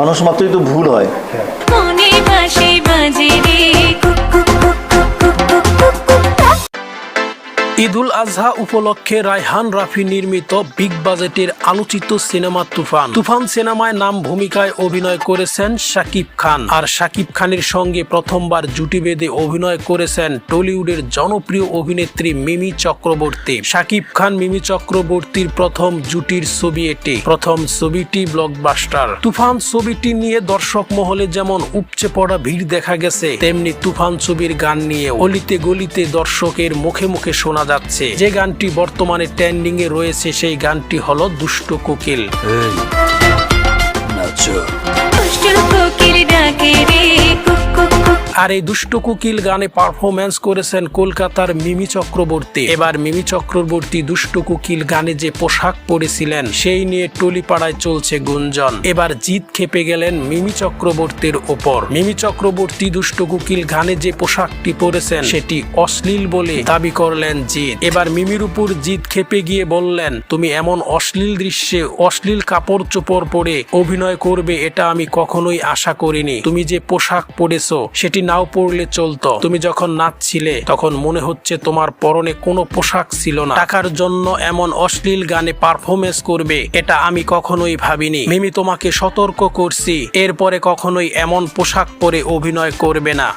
মানুষ মাত্রই তো ভুল হয়। ঈদুল আজহা উপলক্ষে রায়হান রাফি নির্মিত বিগ বাজেটের আলোচিত সিনেমা তুফান। তুফান সিনেমায় নাম ভূমিকায় অভিনয় করেছেন শাকিব খান। আর শাকিব খানের সঙ্গে প্রথমবার জুটি বেঁধে অভিনয় করেছেন টলিউডের জনপ্রিয় অভিনেত্রী মিমি চক্রবর্তী। শাকিব খান মিমি চক্রবর্তীর প্রথম জুটির ছবি এটি, প্রথম ছবিটি ব্লকবাস্টার। তুফান ছবিটি নিয়ে দর্শক মহলে যেমন উপচে পড়া ভিড় দেখা গেছে, তেমনি তুফান ছবির গান নিয়ে অলিতে গলিতে দর্শকের মুখে মুখে শোনা যাচ্ছে। যে গানটি বর্তমানে ট্রেন্ডিং এ রয়েছে সেই গানটি হলো দুষ্ট কোকিল। আর এই দুষ্ট কোকিল গানে পারফরমেন্স করেছেন কলকাতার মিমি চক্রবর্তী। এবার মিমি চক্রবর্তী দুষ্ট কুকিল গানে যে পোশাক পরেছিলেন, সেই নিয়ে টলিপাড়ায় চলছে গুঞ্জন। এবার জিত খেপে গেলেন মিমি চক্রবর্তীর ওপর। মিমি চক্রবর্তী দুষ্ট কুকিল গানে যে পোশাকটি পরেছেন, সেটি অশ্লীল বলে দাবি করলেন জিৎ। এবার মিমির উপর জিত খেপে গিয়ে বললেন, তুমি এমন অশ্লীল দৃশ্যে অশ্লীল কাপড় চোপড় পরে অভিনয় করবে, এটা আমি কখনোই আশা করিনি। তুমি যে পোশাক পরেছো, সেটি নাও পড়লে চলতো। তুমি যখন নাচছিলে, তখন মনে হচ্ছে তোমার পরনে কোনো পোশাক ছিল না। টাকার জন্য এমন অশ্লীল গানে পারফরমেন্স করবে, এটা আমি কখনোই ভাবিনি। মিমি, তোমাকে সতর্ক করছি। এরপরে কখনোই এমন পোশাক পরে অভিনয় করবে না।